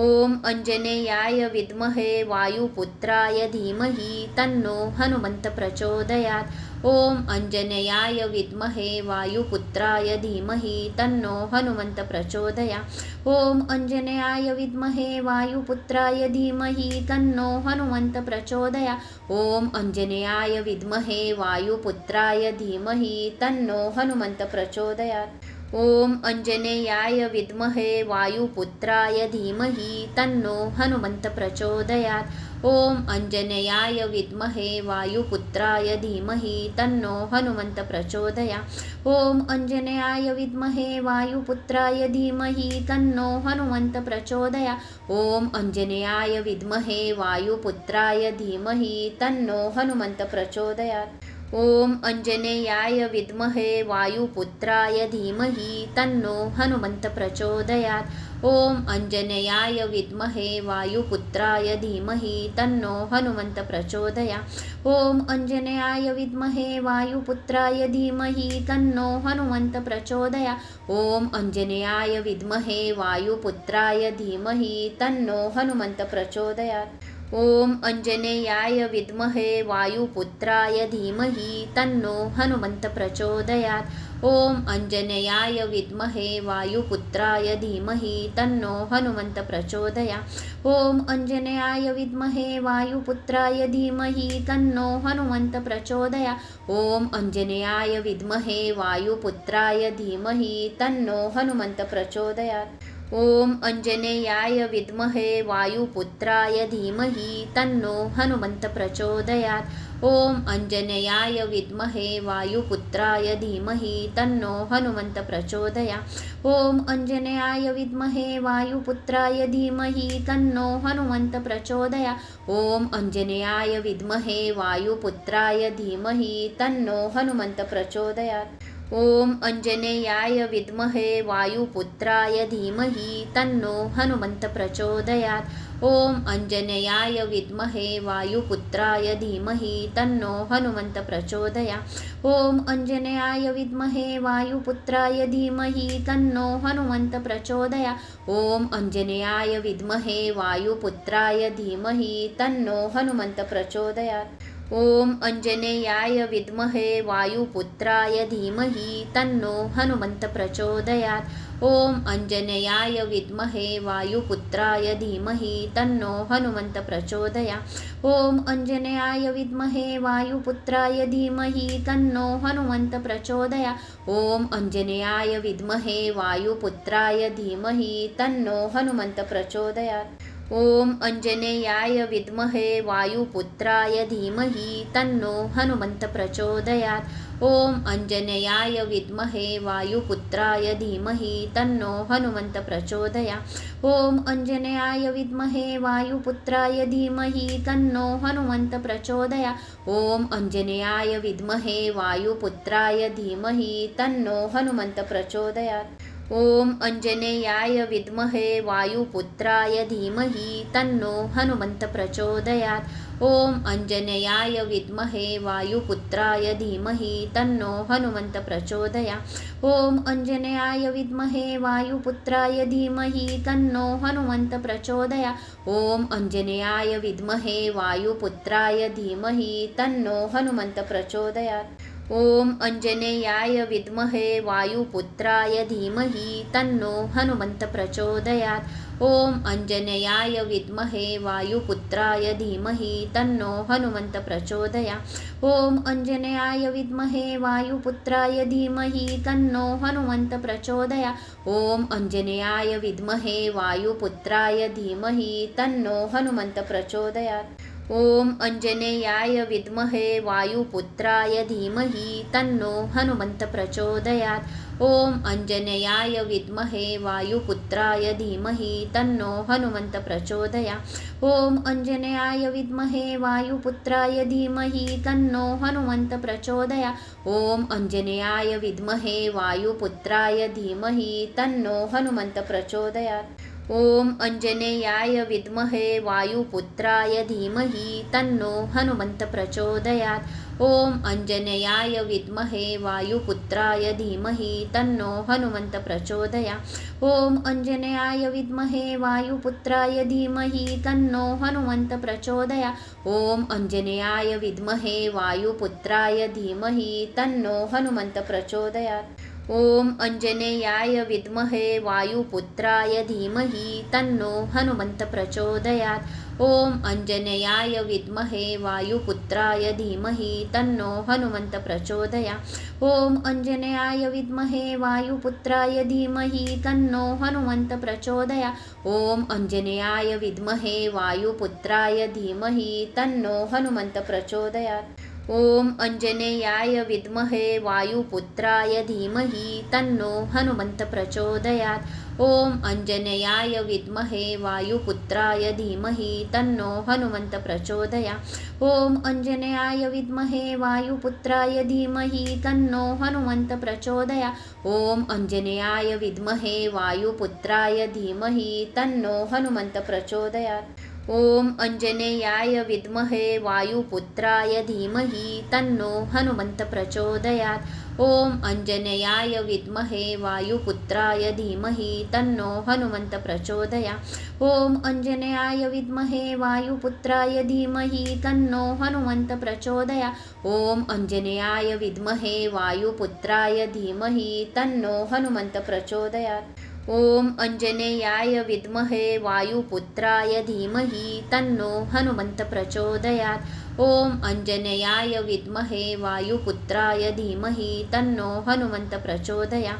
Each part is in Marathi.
ॐ अञ्जनेयाय विद्महे वायुपुत्राय धीमहि तन्नो हनुमंत प्रचोदयात ॐ अञ्जनेयाय विद्महे वायुपुत्राय धीमहि तन्नो हनुमंत प्रचोदया ॐ अञ्जनेयाय विद्महे वायुपुत्राय धीमहि तन्नो हनुमंत प्रचोदया ॐ अञ्जनेयाय विद्महे वायुपुत्राय धीमहि तन्नो हनुमंत प्रचोदयात् ॐ अञ्जनेयाय विद्महे वायुपुत्राय धीमहि तन्नो हनुमंत प्रचोदयात ॐ अञ्जनेयाय विद्महे वायुपुत्राय धीमहि तन्नो हनुमंत प्रचोदया ॐ अञ्जनेयाय विद्महे वायुपुत्राय धीमहि तन्नो हनुमंत प्रचोदया ॐ अञ्जनेयाय विद्महे वायुपुत्राय धीमहि तन्नो हनुमंत प्रचोदयात् ॐ अञ्जनेयाय विद्महे वायुपुत्राय धीमहि तन्नो हनुमंत प्रचोदयात ॐ अञ्जनेयाय विद्महे वायुपुत्राय धीमहि तन्नो हनुमंत प्रचोदया ॐ अञ्जनेयाय विद्महे वायुपुत्राय धीमहि तन्नो हनुमंत प्रचोदया ॐ अञ्जनेयाय विद्महे वायुपुत्राय धीमहि तन्नो हनुमंत प्रचोदयात् ॐ अञ्जनेयाय विद्महे वायुपुत्राय धीमहि तन्नो हनुमंत प्रचोदयात ॐ अञ्जनेयाय विद्महे वायुपुत्राय धीमहि तन्नो हनुमंत प्रचोदया ॐ अञ्जनेयाय विद्महे वायुपुत्राय धीमहि तन्नो हनुमंत प्रचोदया ॐ अञ्जनेयाय विद्महे वायुपुत्राय धीमहि तन्नो हनुमंत प्रचोदयात् ॐ अञ्जनेयाय विद्महे वायुपुत्राय धीमहि तन्नो हनुमंत प्रचोदयात ॐ अञ्जनेयाय विद्महे वायुपुत्राय धीमहि तन्नो हनुमंत प्रचोदया ॐ अञ्जनेयाय विद्महे वायुपुत्राय धीमहि तन्नो हनुमंत प्रचोदया ॐ अञ्जनेयाय विद्महे वायुपुत्राय धीमहि तन्नो हनुमंत प्रचोदयात् ॐ अञ्जनेयाय विद्महे वायुपुत्राय धीमहि तन्नो हनुमंत प्रचोदयात ॐ अञ्जनेयाय विद्महे वायुपुत्राय धीमहि तन्नो हनुमंत प्रचोदया ॐ अञ्जनेयाय विद्महे वायुपुत्राय धीमहि तन्नो हनुमंत प्रचोदया ॐ अञ्जनेयाय विद्महे वायुपुत्राय धीमहि तन्नो हनुमंत प्रचोदयात् ॐ अञ्जनेयाय विद्महे वायुपुत्राय धीमहि तन्नो हनुमन्त प्रचोदयात् ॐ अञ्जनेयाय विद्महे वायुपुत्राय धीमहि तन्नो हनुमन्त प्रचोदया ॐ अञ्जनेयाय विद्महे वायुपुत्राय धीमहि तन्नो हनुमन्त प्रचोदया ॐ अञ्जनेयाय विद्महे वायुपुत्राय धीमहि तन्नो हनुमन्त प्रचोदयात् ॐ अञ्जनेयाय विद्महे वायुपुत्राय धीमहि तन्नो हनुमन्त प्रचोदयात् ॐ अञ्जनेयाय विद्महे वायुपुत्राय धीमहि तन्नो हनुमन्त प्रचोदया ॐ अञ्जनेयाय विद्महे वायुपुत्राय धीमहि तन्नो हनुमन्त प्रचोदया ॐ अञ्जनेयाय विद्महे वायुपुत्राय धीमहि तन्नो हनुमन्त प्रचोदयात् ॐ अञ्जनेयाय विद्महे वायुपुत्राय धीमहि तन्नो हनुमंत प्रचोदयात ॐ अञ्जनेयाय विद्महे वायुपुत्राय धीमहि तन्नो हनुमंत प्रचोदया ॐ अञ्जनेयाय विद्महे वायुपुत्राय धीमहि तन्नो हनुमंत प्रचोदया ॐ अञ्जनेयाय विद्महे वायुपुत्राय धीमहि तन्नो हनुमंत प्रचोदयात् ॐ अञ्जनेयाय विद्महे वायुपुत्राय धीमहि तन्नो हनुमंत प्रचोदयात ॐ अञ्जनेयाय विद्महे वायुपुत्राय धीमहि तन्नो हनुमंत प्रचोदया ॐ अञ्जनेयाय विद्महे वायुपुत्राय धीमहि तन्नो हनुमंत प्रचोदया ॐ अञ्जनेयाय विद्महे वायुपुत्राय धीमहि तन्नो हनुमंत प्रचोदयात ॐ अञ्जनेयाय विद्महे वायुपुत्राय धीमहि तन्नो हनुमंत प्रचोदयात ॐ अञ्जनेयाय विद्महे वायुपुत्राय धीमहि तन्नो हनुमंत प्रचोदया ॐ अञ्जनेयाय विद्महे वायुपुत्राय धीमहि तन्नो हनुमंत प्रचोदया ॐ अञ्जनेयाय विद्महे वायुपुत्राय धीमहि तन्नो हनुमंत प्रचोदयात् ॐ अञ्जनेयाय विद्महे वायुपुत्राय धीमहि तन्नो हनुमंत प्रचोदयात ॐ अञ्जनेयाय विद्महे वायुपुत्राय धीमहि तन्नो हनुमंत प्रचोदया ॐ अञ्जनेयाय विद्महे वायुपुत्राय धीमहि तन्नो हनुमंत प्रचोदया ॐ अञ्जनेयाय विद्महे वायुपुत्राय धीमहि तन्नो हनुमंत प्रचोदयात् ॐ अञ्जनेयाय विद्महे वायुपुत्राय धीमहि तन्नो हनुमंत प्रचोदयात ॐ अञ्जनेयाय विद्महे वायुपुत्राय धीमहि तन्नो हनुमंत प्रचोदया ॐ अञ्जनेयाय विद्महे वायुपुत्राय धीमहि तन्नो हनुमंत प्रचोदया ॐ अञ्जनेयाय विद्महे वायुपुत्राय धीमहि तन्नो हनुमंत प्रचोदयात् ॐ अञ्जनेयाय विद्महे वायुपुत्राय धीमहि तन्नो हनुमंत प्रचोदयात ॐ अञ्जनेयाय विद्महे वायुपुत्राय धीमहि तन्नो हनुमंत प्रचोदया ॐ अञ्जनेयाय विद्महे वायुपुत्राय धीमहि तन्नो हनुमंत प्रचोदया ॐ अञ्जनेयाय विद्महे वायुपुत्राय धीमहि तन्नो हनुमंत प्रचोदयात् ॐ अञ्जनेयाय विद्महे वायुपुत्राय धीमहि तन्नो हनुमंत प्रचोदयात ॐ अञ्जनेयाय विद्महे वायुपुत्राय धीमहि तन्नो हनुमंत प्रचोदया ॐ अञ्जनेयाय विद्महे वायुपुत्राय धीमहि तन्नो हनुमंत प्रचोदया ॐ अञ्जनेयाय विद्महे वायुपुत्राय धीमहि तन्नो हनुमंत प्रचोदयात् ॐ अञ्जनेयाय विद्महे वायुपुत्राय धीमहि तन्नो हनुमंत प्रचोदयात् ॐ अञ्जनेयाय विद्महे वायुपुत्राय धीमहि तन्नो हनुमंत प्रचोदया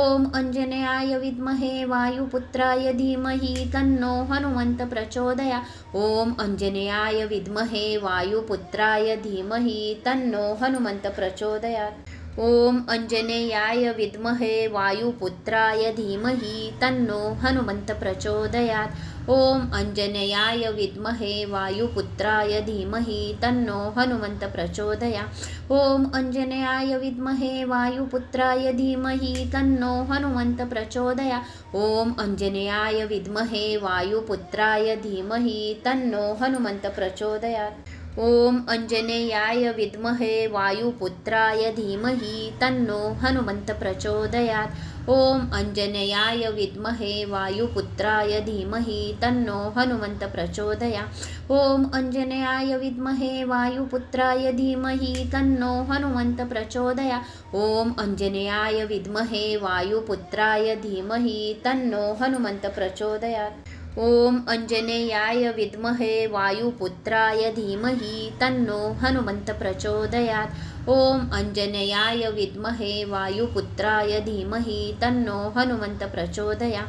ॐ अञ्जनेयाय विद्महे वायुपुत्राय धीमहि तन्नो हनुमंत प्रचोदया ॐ अञ्जनेयाय विद्महे वायुपुत्राय धीमहि तन्नो हनुमंत प्रचोदयात् ॐ अञ्जनेयाय विद्महे वायुपुत्राय धीमहि तन्नो हनुमन्त प्रचोदयात् ॐ अञ्जनेयाय विद्महे वायुपुत्राय धीमहि तन्नो हनुमन्त प्रचोदया ॐ अञ्जनेयाय विद्महे वायुपुत्राय धीमहि तन्नो हनुमन्त प्रचोदया ॐ अञ्जनेयाय विद्महे वायुपुत्राय धीमहि तन्नो हनुमन्त प्रचोदयात् ॐ अञ्जनेयाय विद्महे वायुपुत्राय धीमहि तन्नो हनुमन्त प्रचोदयात् ॐ अञ्जनेयाय विद्महे वायुपुत्राय धीमहि तन्नो हनुमन्त प्रचोदया ॐ अञ्जनेयाय विद्महे वायुपुत्राय धीमहि तन्नो हनुमन्त प्रचोदया ॐ अञ्जनेयाय विद्महे वायुपुत्राय धीमहि तन्नो हनुमन्त प्रचोदयात् ॐ अञ्जनेयाय विद्महे वायुपुत्राय धीमहि तन्नो हनुमंत प्रचोदयात ॐ अञ्जनेयाय विद्महे वायुपुत्राय धीमहि तन्नो हनुमंत प्रचोदया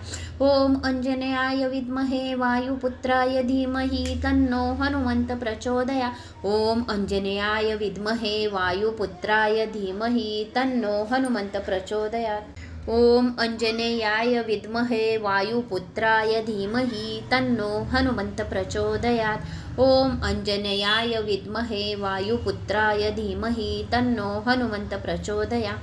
ॐ अञ्जनेयाय विद्महे वायुपुत्राय धीमहि तन्नो हनुमंत प्रचोदया ॐ अञ्जनेयाय विद्महे वायुपुत्राय धीमहि तन्नो हनुमंत प्रचोदयात ॐ अञ्जनेयाय विद्महे वायुपुत्राय धीमहि तन्नो हनुमन्त प्रचोदयात् ॐ अञ्जनेयाय विद्महे वायुपुत्राय धीमहि तन्नो हनुमन्त प्रचोदया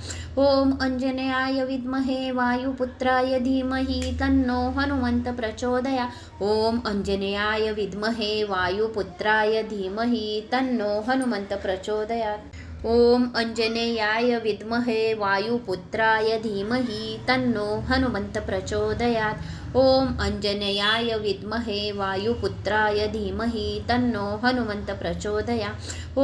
ॐ अञ्जनेयाय विद्महे वायुपुत्राय धीमहि तन्नो हनुमन्त प्रचोदया ॐ अञ्जनेयाय विद्महे वायुपुत्राय धीमहि तन्नो हनुमन्त प्रचोदयात् ॐ अञ्जनेयाय विद्महे वायुपुत्राय धीमहि तन्नो हनुमंत प्रचोदयात् ॐ अञ्जनेयाय विद्महे वायुपुत्राय धीमहि तन्नो हनुमंत प्रचोदया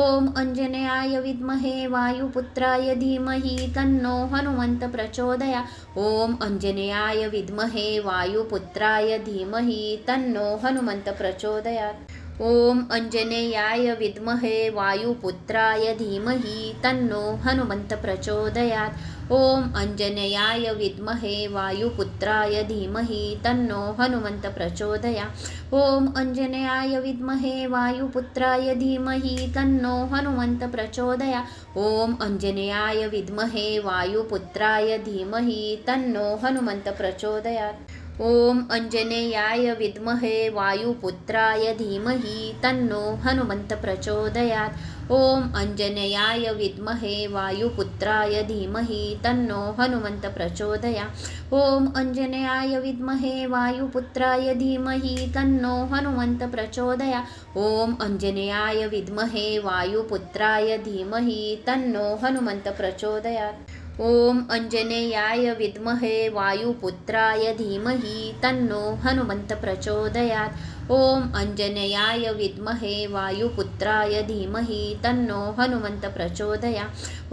ॐ अञ्जनेयाय विद्महे वायुपुत्राय धीमहि तन्नो हनुमंत प्रचोदया ॐ अञ्जनेयाय विद्महे वायुपुत्राय धीमहि तन्नो हनुमंत प्रचोदयात् ॐ अञ्जनेयाय विद्महे वायुपुत्राय धीमहि तन्नो हनुमंत प्रचोदयात ॐ अञ्जनेयाय विद्महे वायुपुत्राय धीमहि तन्नो हनुमंत प्रचोदया ॐ अञ्जनेयाय विद्महे वायुपुत्राय धीमहि तन्नो हनुमंत प्रचोदया ॐ अञ्जनेयाय विद्महे वायुपुत्राय धीमहि तन्नो हनुमंत प्रचोदयात् ॐ अञ्जनेयाय विद्महे वायुपुत्राय धीमहि तन्नो हनुमंत प्रचोदयात ॐ अञ्जनेयाय विद्महे वायुपुत्राय धीमहि तन्नो हनुमंत प्रचोदया ॐ अञ्जनेयाय विद्महे वायुपुत्राय धीमहि तन्नो हनुमंत प्रचोदया ॐ अञ्जनेयाय विद्महे वायुपुत्राय धीमहि तन्नो हनुमंत प्रचोदयात् ॐ अञ्जनेयाय विद्महे वायुपुत्राय धीमहि तन्नो हनुमन्त प्रचोदयात् ॐ अञ्जनेयाय विद्महे वायुपुत्राय धीमहि तन्नो हनुमन्त प्रचोदया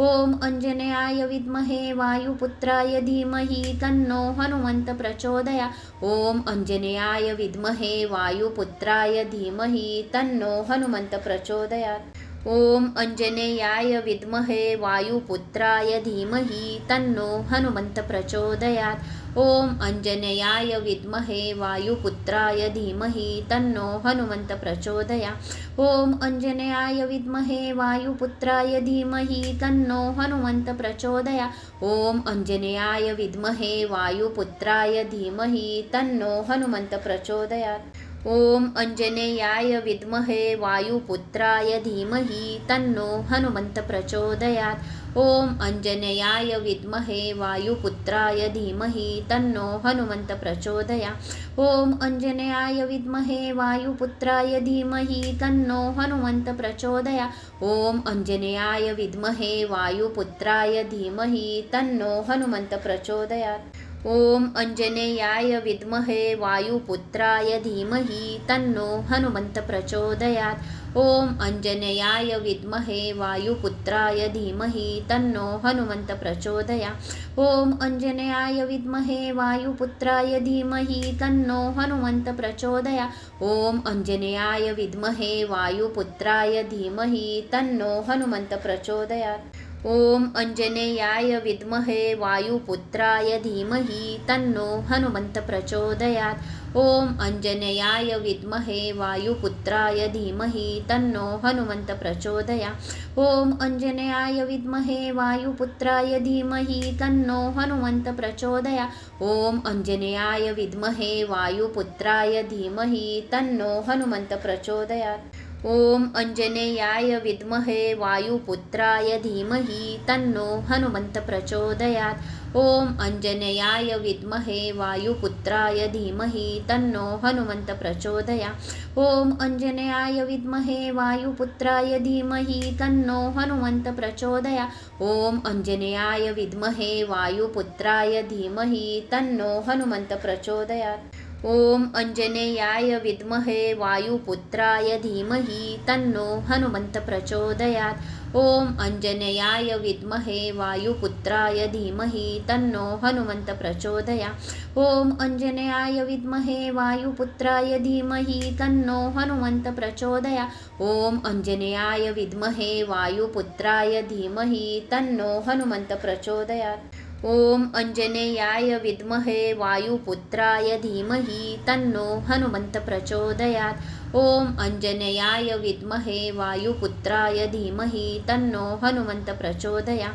ॐ अञ्जनेयाय विद्महे वायुपुत्राय धीमहि तन्नो हनुमन्त प्रचोदया ॐ अञ्जनेयाय विद्महे वायुपुत्राय धीमहि तन्नो हनुमन्त प्रचोदयात् ॐ अञ्जनेयाय विद्महे वायुपुत्राय धीमहि तन्नो हनुमंत प्रचोदयात ॐ अञ्जनेयाय विद्महे वायुपुत्राय धीमहि तन्नो हनुमंत प्रचोदया ॐ अञ्जनेयाय विद्महे वायुपुत्राय धीमहि तन्नो हनुमंत प्रचोदया ॐ अञ्जनेयाय विद्महे वायुपुत्राय धीमहि तन्नो हनुमंत प्रचोदयात् ॐ अञ्जनेयाय विद्महे वायुपुत्राय धीमहि तन्नो हनुमंत प्रचोदयात ॐ अञ्जनेयाय विद्महे वायुपुत्राय धीमहि तन्नो हनुमंत प्रचोदया ॐ अञ्जनेयाय विद्महे वायुपुत्राय धीमहि तन्नो हनुमंत प्रचोदया ॐ अञ्जनेयाय विद्महे वायुपुत्राय धीमहि तन्नो हनुमंत प्रचोदयात् ॐ अञ्जनेयाय विद्महे वायुपुत्राय धीमहि तन्नो हनुमंत प्रचोदयात ॐ अञ्जनेयाय विद्महे वायुपुत्राय धीमहि तन्नो हनुमंत प्रचोदया ॐ अञ्जनेयाय विद्महे वायुपुत्राय धीमहि तन्नो हनुमंत प्रचोदया ॐ अञ्जनेयाय विद्महे वायुपुत्राय धीमहि तन्नो हनुमंत प्रचोदयात् ॐ अञ्जनेयाय विद्महे वायुपुत्राय धीमहि तन्नो हनुमंत प्रचोदयात ॐ अञ्जनेयाय विद्महे वायुपुत्राय धीमहि तन्नो हनुमंत प्रचोदया ॐ अञ्जनेयाय विद्महे वायुपुत्राय धीमहि तन्नो हनुमंत प्रचोदया ॐ अञ्जनेयाय विद्महे वायुपुत्राय धीमहि तन्नो हनुमंत प्रचोदयात ॐ अञ्जनेयाय विद्महे वायुपुत्राय धीमहि तन्नो हनुमंत प्रचोदयात ॐ अञ्जनेयाय विद्महे वायुपुत्राय धीमहि तन्नो हनुमंत प्रचोदया ॐ अञ्जनेयाय विद्महे वायुपुत्राय धीमहि तन्नो हनुमंत प्रचोदया ॐ अञ्जनेयाय विद्महे वायुपुत्राय धीमहि तन्नो हनुमंत प्रचोदयात् ॐ अञ्जनेयाय विद्महे वायुपुत्राय धीमहि तन्नो हनुमंत प्रचोदयात ॐ अञ्जनेयाय विद्महे वायुपुत्राय धीमहि तन्नो हनुमंत प्रचोदया ॐ अञ्जनेयाय विद्महे वायुपुत्राय धीमहि तन्नो हनुमंत प्रचोदया ॐ अञ्जनेयाय विद्महे वायुपुत्राय धीमहि तन्नो हनुमंत प्रचोदयात् ॐ अञ्जनेयाय विद्महे वायुपुत्राय धीमहि तन्नो हनुमंत प्रचोदयात ॐ अञ्जनेयाय विद्महे वायुपुत्राय धीमहि तन्नो हनुमंत प्रचोदया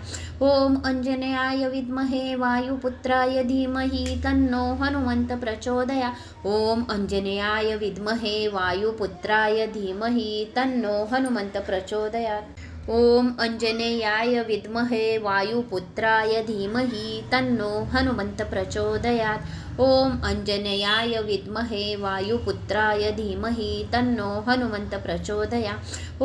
ॐ अञ्जनेयाय विद्महे वायुपुत्राय धीमहि तन्नो हनुमंत प्रचोदया ॐ अञ्जनेयाय विद्महे वायुपुत्राय धीमहि तन्नो हनुमंत प्रचोदयात् ॐ अञ्जनेयाय विद्महे वायुपुत्राय धीमहि तन्नो हनुमंत प्रचोदयात ॐ अञ्जनेयाय विद्महे वायुपुत्राय धीमहि तन्नो हनुमंत प्रचोदया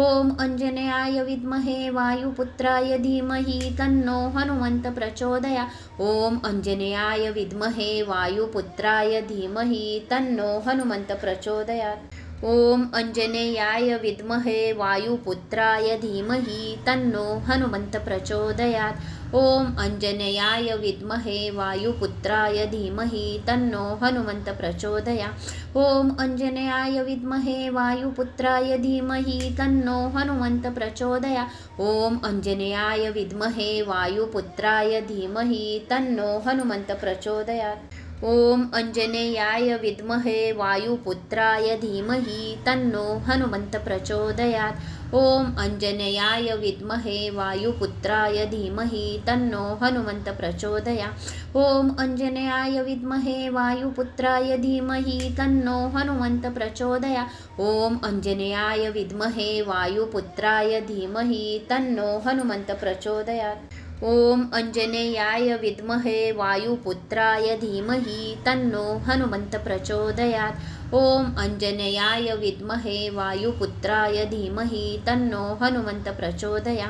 ॐ अञ्जनेयाय विद्महे वायुपुत्राय धीमहि तन्नो हनुमंत प्रचोदया ॐ अञ्जनेयाय विद्महे वायुपुत्राय धीमहि तन्नो हनुमंत प्रचोदयात् ॐ अञ्जनेयाय विद्महे वायुपुत्राय धीमहि तन्नो हनुमंत प्रचोदयात ॐ अञ्जनेयाय विद्महे वायुपुत्राय धीमहि तन्नो हनुमंत प्रचोदया ॐ अञ्जनेयाय विद्महे वायुपुत्राय धीमहि तन्नो हनुमंत प्रचोदया ॐ अञ्जनेयाय विद्महे वायुपुत्राय धीमहि तन्नो हनुमंत प्रचोदयात् ॐ अञ्जनेयाय विद्महे वायुपुत्राय धीमहि तन्नो हनुमंत प्रचोदयात ॐ अञ्जनेयाय विद्महे वायुपुत्राय धीमहि तन्नो हनुमंत प्रचोदया ॐ अञ्जनेयाय विद्महे वायुपुत्राय धीमहि तन्नो हनुमंत प्रचोदया ॐ अञ्जनेयाय विद्महे वायुपुत्राय धीमहि तन्नो हनुमंत प्रचोदयात् ॐ अञ्जनेयाय विद्महे वायुपुत्राय धीमहि तन्नो हनुमंत प्रचोदयात ॐ अञ्जनेयाय विद्महे वायुपुत्राय धीमहि तन्नो हनुमंत प्रचोदया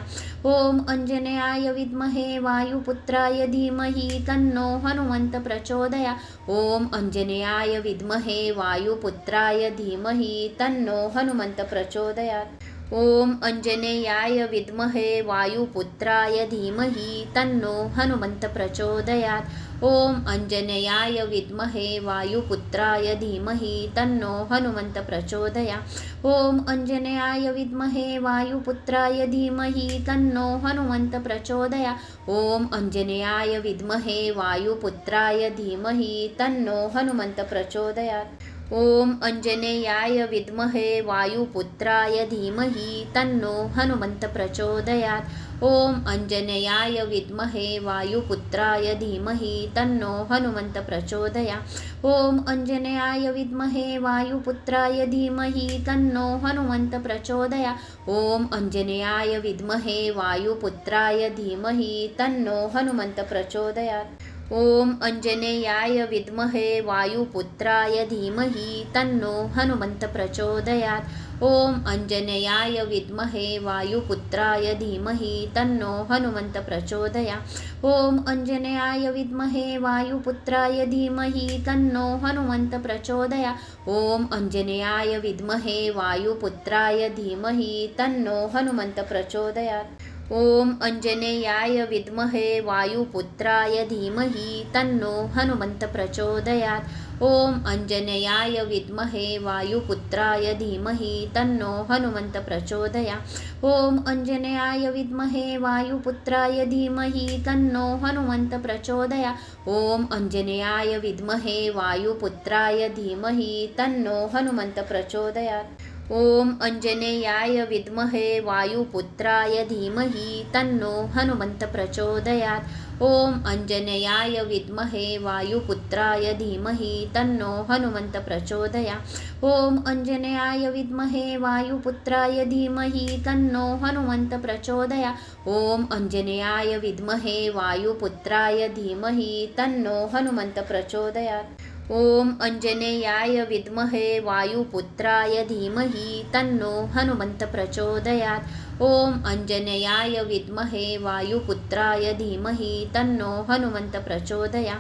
ॐ अञ्जनेयाय विद्महे वायुपुत्राय धीमहि तन्नो हनुमंत प्रचोदया ॐ अञ्जनेयाय विद्महे वायुपुत्राय धीमहि तन्नो हनुमंत प्रचोदयात् ॐ अञ्जनेयाय विद्महे वायुपुत्राय धीमहि तन्नो हनुमंत प्रचोदयात ॐ अञ्जनेयाय विद्महे वायुपुत्राय धीमहि तन्नो हनुमंत प्रचोदया ॐ अञ्जनेयाय विद्महे वायुपुत्राय धीमहि तन्नो हनुमंत प्रचोदया ॐ अञ्जनेयाय विद्महे वायुपुत्राय धीमहि तन्नो हनुमंत प्रचोदयात् ॐ अञ्जनेयाय विद्महे वायुपुत्राय धीमहि तन्नो हनुमंत प्रचोदयात ॐ अञ्जनेयाय विद्महे वायुपुत्राय धीमहि तन्नो हनुमंत प्रचोदया ॐ अञ्जनेयाय विद्महे वायुपुत्राय धीमहि तन्नो हनुमंत प्रचोदया ॐ अञ्जनेयाय विद्महे वायुपुत्राय धीमहि तन्नो हनुमंत प्रचोदयात् ॐ अञ्जनेयाय विद्महे वायुपुत्राय धीमहि तन्नो हनुमंत प्रचोदयात ॐ अञ्जनेयाय विद्महे वायुपुत्राय धीमहि तन्नो हनुमंत प्रचोदया ॐ अञ्जनेयाय विद्महे वायुपुत्राय धीमहि तन्नो हनुमंत प्रचोदया ॐ अञ्जनेयाय विद्महे वायुपुत्राय धीमहि तन्नो हनुमंत प्रचोदयात् ॐ अञ्जनेयाय विद्महे वायुपुत्राय धीमहि तन्नो हनुमंत प्रचोदयात ॐ अञ्जनेयाय विद्महे वायुपुत्राय धीमहि तन्नो हनुमंत प्रचोदया ॐ अञ्जनेयाय विद्महे वायुपुत्राय धीमहि तन्नो हनुमंत प्रचोदया ॐ अञ्जनेयाय विद्महे वायुपुत्राय धीमहि तन्नो हनुमंत प्रचोदयात् ॐ अञ्जनेयाय विद्महे वायुपुत्राय धीमहि तन्नो हनुमंत प्रचोदयात ॐ अञ्जनेयाय विद्महे वायुपुत्राय धीमहि तन्नो हनुमंत प्रचोदया ॐ अञ्जनेयाय विद्महे वायुपुत्राय धीमहि तन्नो हनुमंत प्रचोदया ॐ अञ्जनेयाय विद्महे वायुपुत्राय धीमहि तन्नो हनुमंत प्रचोदयात् ॐ अञ्जनेयाय विद्महे वायुपुत्राय धीमहि तन्नो हनुमंत प्रचोदयात ॐ अञ्जनेयाय विद्महे वायुपुत्राय धीमहि तन्नो हनुमंत प्रचोदया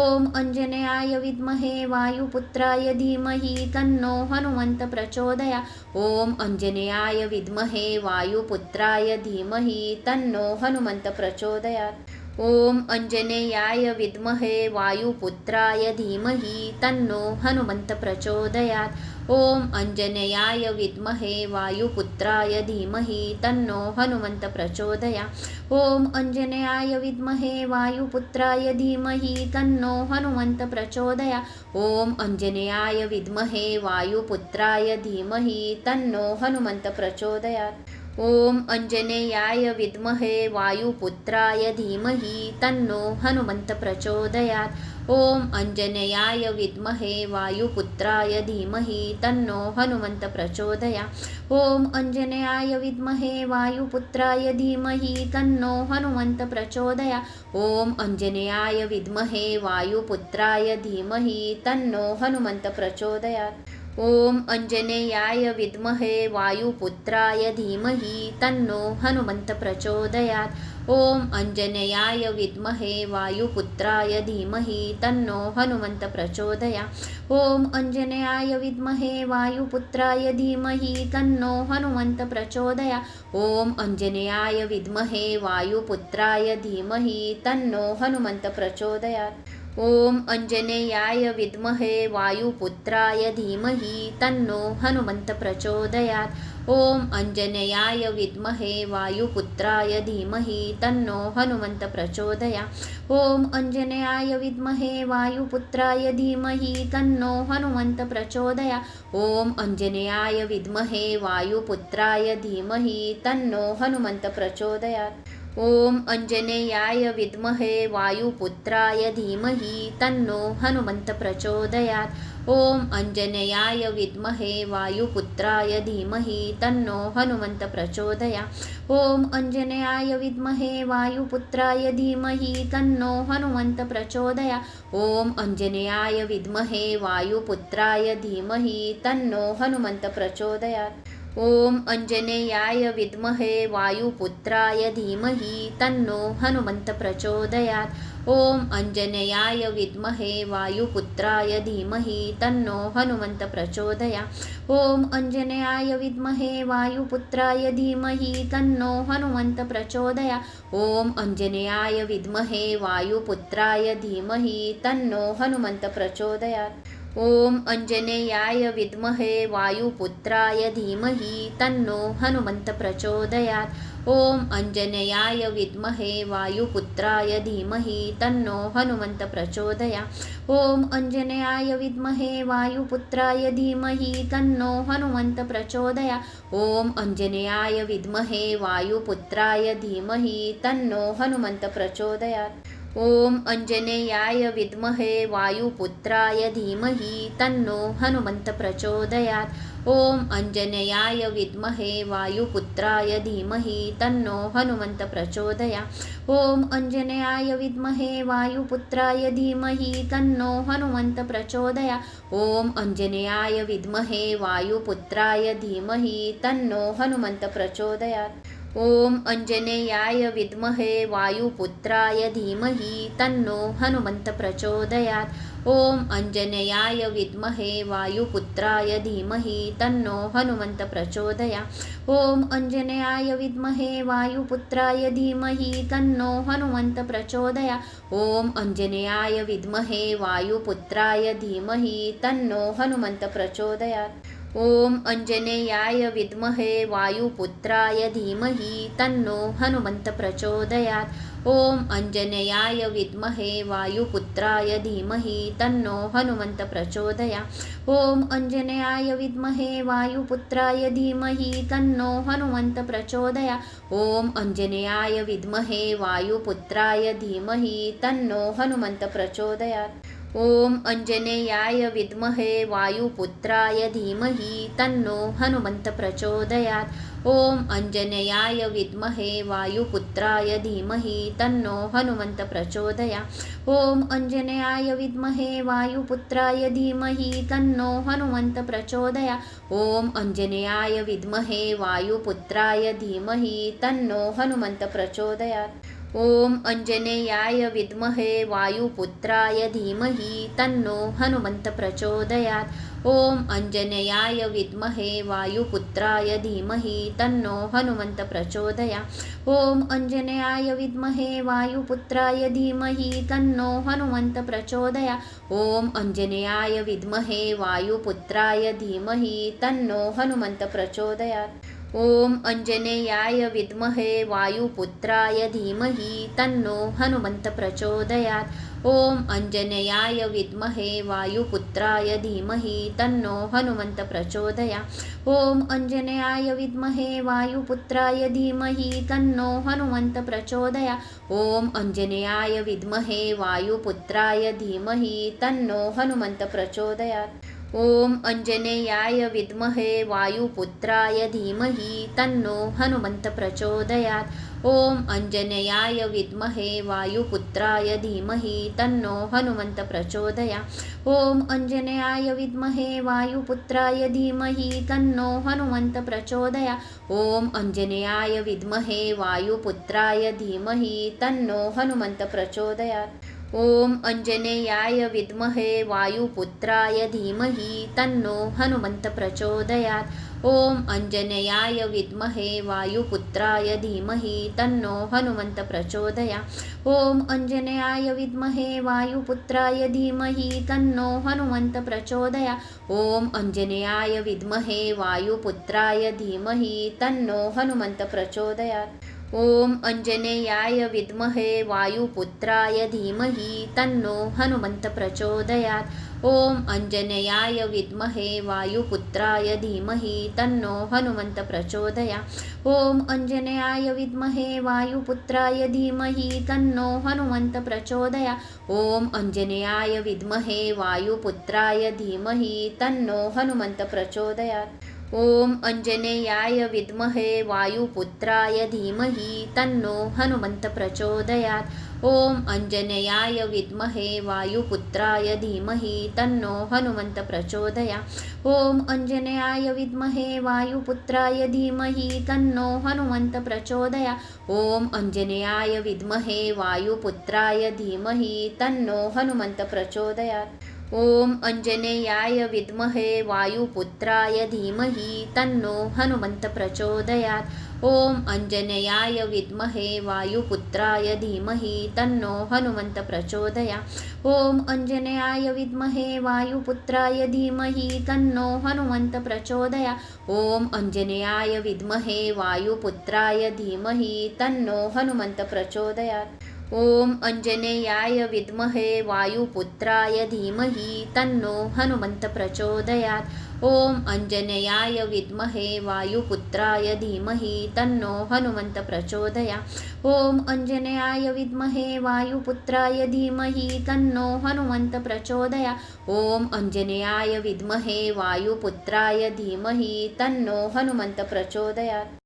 ॐ अञ्जनेयाय विद्महे वायुपुत्राय धीमहि तन्नो हनुमंत प्रचोदया ॐ अञ्जनेयाय विद्महे वायुपुत्राय धीमहि तन्नो हनुमंत प्रचोदयात ॐ अञ्जनेयाय विद्महे वायुपुत्राय धीमहि तन्नो हनुमंत प्रचोदयात ॐ अञ्जनेयाय विद्महे वायुपुत्राय धीमहि तन्नो हनुमंत प्रचोदया ॐ अञ्जनेयाय विद्महे वायुपुत्राय धीमहि तन्नो हनुमंत प्रचोदया ॐ अञ्जनेयाय विद्महे वायुपुत्राय धीमहि तन्नो हनुमंत प्रचोदयात् ॐ अञ्जनेयाय विद्महे वायुपुत्राय धीमहि तन्नो हनुमंत प्रचोदयात् ॐ अञ्जनेयाय विद्महे वायुपुत्राय धीमहि तन्नो हनुमंत प्रचोदया ॐ अञ्जनेयाय विद्महे वायुपुत्राय धीमहि तन्नो हनुमंत प्रचोदया ॐ अञ्जनेयाय विद्महे वायुपुत्राय धीमहि तन्नो हनुमंत प्रचोदयात् ॐ अञ्जनेयाय विद्महे वायुपुत्राय धीमहि तन्नो हनुमंत प्रचोदयात् ॐ अञ्जनेयाय विद्महे वायुपुत्राय धीमहि तन्नो हनुमंत प्रचोदया ॐ अञ्जनेयाय विद्महे वायुपुत्राय धीमहि तन्नो हनुमंत प्रचोदया ॐ अञ्जनेयाय विद्महे वायुपुत्राय धीमहि तन्नो हनुमंत प्रचोदयात् ॐ अञ्जनेयाय विद्महे वायुपुत्राय धीमहि तन्नो हनुमन्त प्रचोदयात् ॐ अञ्जनेयाय विद्महे वायुपुत्राय धीमहि तन्नो हनुमन्त प्रचोदया ॐ अञ्जनेयाय विद्महे वायुपुत्राय धीमहि तन्नो हनुमन्त प्रचोदया ॐ अञ्जनेयाय विद्महे वायुपुत्राय धीमहि तन्नो हनुमन्त प्रचोदयात् ॐ अञ्जनेयाय विद्महे वायुपुत्राय धीमहि तन्नो हनुमन्त प्रचोदयात् ॐ अञ्जनेयाय विद्महे वायुपुत्राय धीमहि तन्नो हनुमन्त प्रचोदया ॐ अञ्जनेयाय विद्महे वायुपुत्राय धीमहि तन्नो हनुमन्त प्रचोदया ॐ अञ्जनेयाय विद्महे वायुपुत्राय धीमहि तन्नो हनुमन्त प्रचोदयात् ॐ अञ्जनेयाय विद्महे वायुपुत्राय धीमहि तन्नो हनुमंत प्रचोदयात ॐ अञ्जनेयाय विद्महे वायुपुत्राय धीमहि तन्नो हनुमंत प्रचोदया ॐ अञ्जनेयाय विद्महे वायुपुत्राय धीमहि तन्नो हनुमंत प्रचोदया ॐ अञ्जनेयाय विद्महे वायुपुत्राय धीमहि तन्नो हनुमंत प्रचोदयात् ॐ अञ्जनेयाय विद्महे वायुपुत्राय धीमहि तन्नो हनुमंत प्रचोदयात ॐ अञ्जनेयाय विद्महे वायुपुत्राय धीमहि तन्नो हनुमंत प्रचोदया ॐ अञ्जनेयाय विद्महे वायुपुत्राय धीमहि तन्नो हनुमंत प्रचोदया ॐ अञ्जनेयाय विद्महे वायुपुत्राय धीमहि तन्नो हनुमंत प्रचोदयात् ॐ अञ्जनेयाय विद्महे वायुपुत्राय धीमहि तन्नो हनुमंत प्रचोदयात ॐ अञ्जनेयाय विद्महे वायुपुत्राय धीमहि तन्नो हनुमंत प्रचोदया ॐ अञ्जनेयाय विद्महे वायुपुत्राय धीमहि तन्नो हनुमंत प्रचोदया ॐ अञ्जनेयाय विद्महे वायुपुत्राय धीमहि तन्नो हनुमंत प्रचोदयात् ॐ अञ्जनेयाय विद्महे वायुपुत्राय धीमहि तन्नो हनुमंत प्रचोदयात ॐ अञ्जनेयाय विद्महे वायुपुत्राय धीमहि तन्नो हनुमंत प्रचोदया ॐ अञ्जनेयाय विद्महे वायुपुत्राय धीमहि तन्नो हनुमंत प्रचोदया ॐ अञ्जनेयाय विद्महे वायुपुत्राय धीमहि तन्नो हनुमंत प्रचोदयात ॐ अञ्जनेयाय विद्महे वायुपुत्राय धीमहि तन्नो हनुमंत प्रचोदयात ॐ अञ्जनेयाय विद्महे वायुपुत्राय धीमहि तन्नो हनुमंत प्रचोदया ॐ अञ्जनेयाय विद्महे वायुपुत्राय धीमहि तन्नो हनुमंत प्रचोदया ॐ अञ्जनेयाय विद्महे वायुपुत्राय धीमहि तन्नो हनुमंत प्रचोदयात् ॐ अञ्जनेयाय विद्महे वायुपुत्राय धीमहि तन्नो हनुमंत प्रचोदयात ॐ अञ्जनेयाय विद्महे वायुपुत्राय धीमहि तन्नो हनुमंत प्रचोदया ॐ अञ्जनेयाय विद्महे वायुपुत्राय धीमहि तन्नो हनुमंत प्रचोदया ॐ अञ्जनेयाय विद्महे वायुपुत्राय धीमहि तन्नो हनुमंत प्रचोदयात् ॐ अञ्जनेयाय विद्महे वायुपुत्राय धीमहि तन्नो हनुमंत प्रचोदयात ॐ अञ्जनेयाय विद्महे वायुपुत्राय धीमहि तन्नो हनुमंत प्रचोदया ॐ अञ्जनेयाय विद्महे वायुपुत्राय धीमहि तन्नो हनुमंत प्रचोदया ॐ अञ्जनेयाय विद्महे वायुपुत्राय धीमहि तन्नो हनुमंत प्रचोदयात् ॐ अञ्जनेयाय विद्महे वायुपुत्राय धीमहि तन्नो हनुमंत प्रचोदयात ॐ अञ्जनेयाय विद्महे वायुपुत्राय धीमहि तन्नो हनुमंत प्रचोदया ॐ अञ्जनेयाय विद्महे वायुपुत्राय धीमहि तन्नो हनुमंत प्रचोदया ॐ अञ्जनेयाय विद्महे वायुपुत्राय धीमहि तन्नो हनुमंत प्रचोदयात् ॐ अञ्जनेयाय विद्महे वायुपुत्राय धीमहि तन्नो हनुमंत प्रचोदयात ॐ अञ्जनेयाय विद्महे वायुपुत्राय धीमहि तन्नो हनुमंत प्रचोदया ॐ अञ्जनेयाय विद्महे वायुपुत्राय धीमहि तन्नो हनुमंत प्रचोदया ॐ अञ्जनेयाय विद्महे वायुपुत्राय धीमहि तन्नो हनुमंत प्रचोदयात् ॐ अञ्जनेयाय विद्महे वायुपुत्राय धीमहि तन्नो हनुमंत प्रचोदयात ॐ अञ्जनेयाय विद्महे वायुपुत्राय धीमहि तन्नो हनुमंत प्रचोदया ॐ अञ्जनेयाय विद्महे वायुपुत्राय धीमहि तन्नो हनुमंत प्रचोदया ॐ अञ्जनेयाय विद्महे वायुपुत्राय धीमहि तन्नो हनुमंत प्रचोदयात् ॐ अञ्जनेयाय विद्महे वायुपुत्राय धीमहि तन्नो हनुमंत प्रचोदयात ॐ अञ्जनेयाय विद्महे वायुपुत्राय धीमहि तन्नो हनुमंत प्रचोदया ॐ अञ्जनेयाय विद्महे वायुपुत्राय धीमहि तन्नो हनुमंत प्रचोदया ॐ अञ्जनेयाय विद्महे वायुपुत्राय धीमहि तन्नो हनुमंत प्रचोदयात् ॐ अञ्जनेयाय विद्महे वायुपुत्राय धीमहि तन्नो हनुमंत प्रचोदयात ॐ अञ्जनेयाय विद्महे वायुपुत्राय धीमहि तन्नो हनुमंत प्रचोदया ॐ अञ्जनेयाय विद्महे वायुपुत्राय धीमहि तन्नो हनुमंत प्रचोदया ॐ अञ्जनेयाय विद्महे वायुपुत्राय धीमहि तन्नो हनुमंत प्रचोदयात् ॐ अञ्जनेयाय विद्महे वायुपुत्राय धीमहि तन्नो हनुमन्त प्रचोदयात् ॐ अञ्जनेयाय विद्महे वायुपुत्राय धीमहि तन्नो हनुमन्त प्रचोदया ॐ अञ्जनेयाय विद्महे वायुपुत्राय धीमहि तन्नो हनुमन्त प्रचोदया ॐ अञ्जनेयाय विद्महे वायुपुत्राय धीमहि तन्नो हनुमन्त प्रचोदयात् ॐ अञ्जनेयाय विद्महे वायुपुत्राय धीमहि तन्नो हनुमंत प्रचोदयात ॐ अञ्जनेयाय विद्महे वायुपुत्राय धीमहि तन्नो हनुमंत प्रचोदया ॐ अञ्जनेयाय विद्महे वायुपुत्राय धीमहि तन्नो हनुमंत प्रचोदया ॐ अञ्जनेयाय विद्महे वायुपुत्राय धीमहि तन्नो हनुमंत प्रचोदयात्